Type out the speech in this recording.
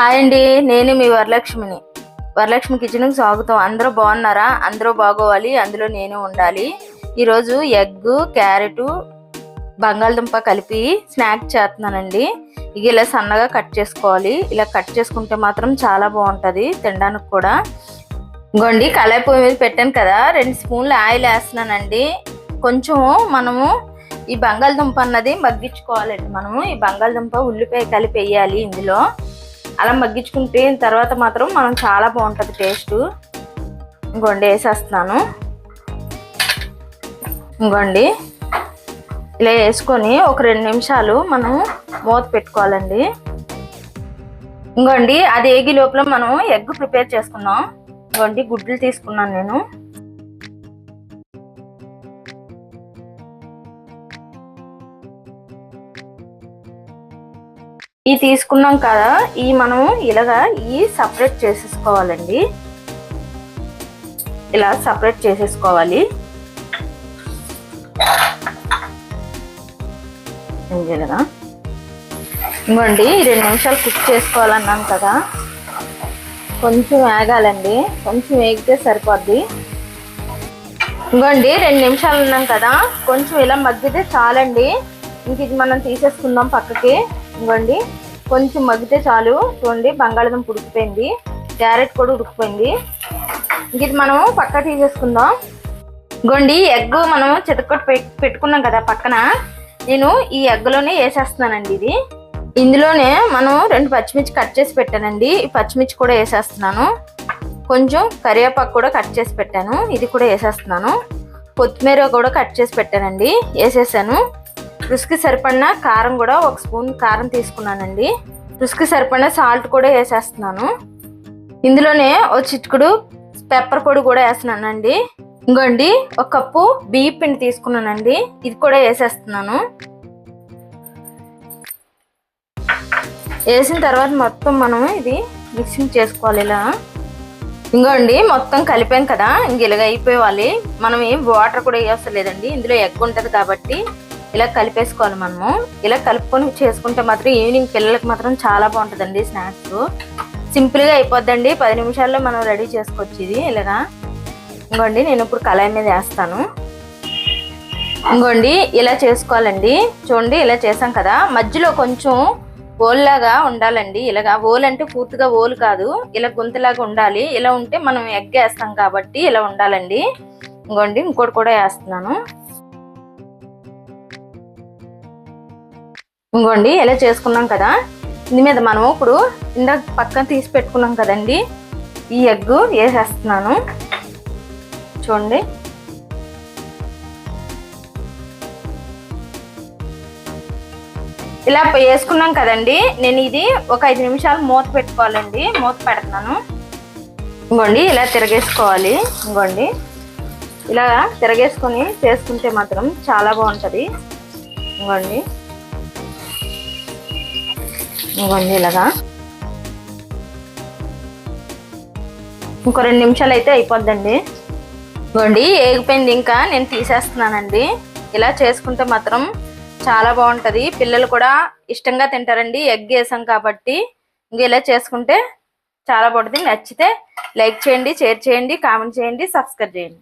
Hi అండి. నేను మీ వరలక్ష్మిని. వరలక్ష్మి కిచెన్కి స్వాగతం. అందరూ బాగున్నారా? అందరూ బాగోవాలి. అందులో నేను ఉండాలి. ఈరోజు ఎగ్ క్యారెట్ బంగాళదుంప కలిపి స్నాక్ చేస్తున్నానండి. ఇక ఇలా సన్నగా కట్ చేసుకోవాలి. ఇలా కట్ చేసుకుంటే మాత్రం చాలా బాగుంటుంది తినడానికి కూడా. గొండి కళాయి పొయ్యి మీద పెట్టాను కదా. రెండు స్పూన్లు ఆయిల్ వేస్తున్నానండి. కొంచెం మనము ఈ బంగాళదుంప అన్నది మగ్గించుకోవాలండి మనము. ఈ బంగాళదుంప ఉల్లిపాయ కలిపి వేయాలి ఇందులో. అలా మగ్గించుకుంటే తర్వాత మాత్రం మనం చాలా బాగుంటుంది టేస్ట్. ఇంకోండి వేసేస్తున్నాను. ఇంకోండి. ఇలా వేసుకొని ఒక రెండు నిమిషాలు మనం మూత పెట్టుకోవాలండి. ఇంకోండి అది ఏగి లోపల మనం ఎగ్ ప్రిపేర్ చేసుకుందాం. ఇంకోండి గుడ్లు తీసుకున్నాను నేను. ఈ తీసుకున్నాం కదా ఈ మనం ఇలాగా ఈ సపరేట్ చేసేసుకోవాలండి. ఇలా సపరేట్ చేసేసుకోవాలి. ఇలాగా ఇంకోండి రెండు నిమిషాలు కుక్ చేసుకోవాలన్నాను కదా. కొంచెం వేగాలండి. కొంచెం వేగితే సరిపోద్ది. ఇవ్వండి రెండు నిమిషాలు ఉన్నాం కదా. కొంచెం ఇలా మగ్గితే చాలండి. ఇంక ఇది మనం తీసేసుకుందాం పక్కకి. ఇవ్వండి. కొంచెం మగ్గితే చాలు. చూడండి బంగాళదుంప ఉడికిపోయింది. క్యారెట్ కూడా ఉడికిపోయింది. ఇది మనం పక్క తీసేసుకుందాం. గోండి ఎగ్ మనం చితకొట్టు పెట్టుకున్నాం కదా పక్కన. నేను ఈ ఎగ్లోనే వేసేస్తున్నానండి ఇది. ఇందులోనే మనం రెండు పచ్చిమిర్చి కట్ చేసి పెట్టానండి. ఈ పచ్చిమిర్చి కూడా వేసేస్తున్నాను. కొంచెం కరివేపాకు కూడా కట్ చేసి పెట్టాను. ఇది కూడా వేసేస్తున్నాను. కొత్తిమీర కూడా కట్ చేసి పెట్టానండి. వేసేసాను. రుచికి సరిపడిన కారం కూడా ఒక స్పూన్ కారం తీసుకున్నానండి. రుచికి సరిపడిన సాల్ట్ కూడా వేసేస్తున్నాను. ఇందులోనే ఒక చిటికుడు పెప్పర్ పొడి కూడా వేస్తున్నానండి. ఇంకోండి ఒక కప్పు బియ్య పిండి తీసుకున్నానండి. ఇది కూడా వేసేస్తున్నాను. వేసిన తర్వాత మొత్తం మనం ఇది మిక్సింగ్ చేసుకోవాలి ఇలా. ఇంకోండి మొత్తం కలిపాం కదా ఇంక ఇలాగ అయిపోవాలి మనం ఏం వాటర్ కూడా వేయవసరం లేదండి. ఇందులో ఎగ్ ఉంటుంది కాబట్టి ఇలా కలిపేసుకోవాలి మనము. ఇలా కలుపుకొని చేసుకుంటే మాత్రం ఈవినింగ్ పిల్లలకి మాత్రం చాలా బాగుంటుందండి స్నాక్స్ సింపుల్గా అయిపోద్దండి. పది నిమిషాల్లో మనం రెడీ చేసుకోవచ్చు ఇది. ఇలాగా. ఇంకోండి నేను ఇప్పుడు కళాయి మీద వేస్తాను. ఇంకోండి ఇలా చేసుకోవాలండి. చూడండి ఇలా చేసాం కదా. మధ్యలో కొంచెం ఓల్లాగా ఉండాలండి. ఇలాగా ఓల్ అంటే పూర్తిగా ఓలు కాదు. ఇలా గుంతలాగా ఉండాలి. ఇలా ఉంటే మనం ఎగ్ వేస్తాం కాబట్టి ఇలా ఉండాలండి. ఇంకోండి ఇంకోటి కూడా వేస్తున్నాను. ఇంకోండి ఇలా చేసుకున్నాం కదా? దీని మీద మనం ఇప్పుడు ఇందాక పక్కన తీసి పెట్టుకున్నాం కదండి. ఈ ఎగ్ వేసేస్తున్నాను. చూడండి. ఇలా వేసుకున్నాం కదండి. నేను ఇది ఒక ఐదు నిమిషాలు మూత పెట్టుకోవాలండి. మూత పెడుతున్నాను. ఇంకోండి ఇలా తిరగేసుకోవాలి. ఇంకోండి ఇలా తిరగేసుకొని చేసుకుంటే మాత్రం చాలా బాగుంటుంది. ఇంకోండి ఇంకోండి ఇలాగా. ఇంకో రెండు నిమిషాలు అయితే అయిపోద్దండి. ఇవ్వండి ఏగిపోయింది ఇంకా. నేను తీసేస్తున్నానండి. ఇలా చేసుకుంటే మాత్రం చాలా బాగుంటుంది. పిల్లలు కూడా ఇష్టంగా తింటారండి. ఎగ్ వేసాం కాబట్టి ఇంక ఇలా చేసుకుంటే చాలా బాగుంటుంది. నచ్చితే లైక్ చేయండి షేర్ చేయండి కామెంట్ చేయండి సబ్స్క్రైబ్ చేయండి.